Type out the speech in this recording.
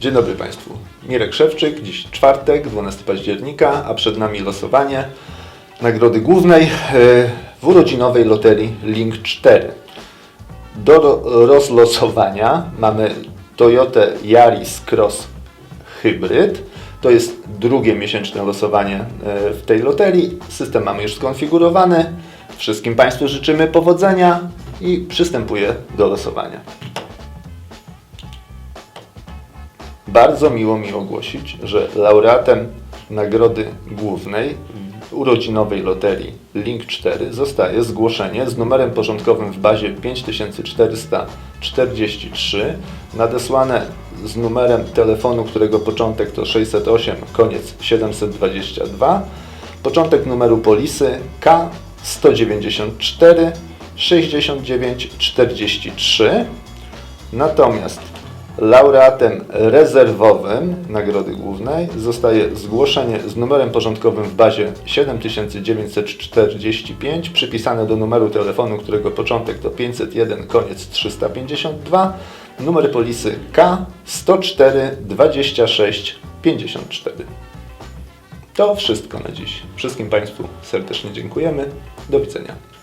Dzień dobry Państwu. Mirek Szewczyk, dziś czwartek, 12 października, a przed nami losowanie nagrody głównej e, w urodzinowej loterii Link 4. Do ro- rozlosowania mamy Toyota Yaris Cross Hybrid. To jest drugie miesięczne losowanie e, w tej loterii. System mamy już skonfigurowany. Wszystkim Państwu życzymy powodzenia i przystępuję do losowania. Bardzo miło mi ogłosić, że laureatem nagrody głównej urodzinowej loterii Link 4 zostaje zgłoszenie z numerem porządkowym w bazie 5443 nadesłane z numerem telefonu, którego początek to 608, koniec 722, początek numeru polisy K 194 69 43 Natomiast laureatem rezerwowym Nagrody Głównej zostaje zgłoszenie z numerem porządkowym w bazie 7945 przypisane do numeru telefonu, którego początek to 501, koniec 352, numer polisy K 104 26 54. To wszystko na dziś. Wszystkim Państwu serdecznie dziękujemy. Do widzenia.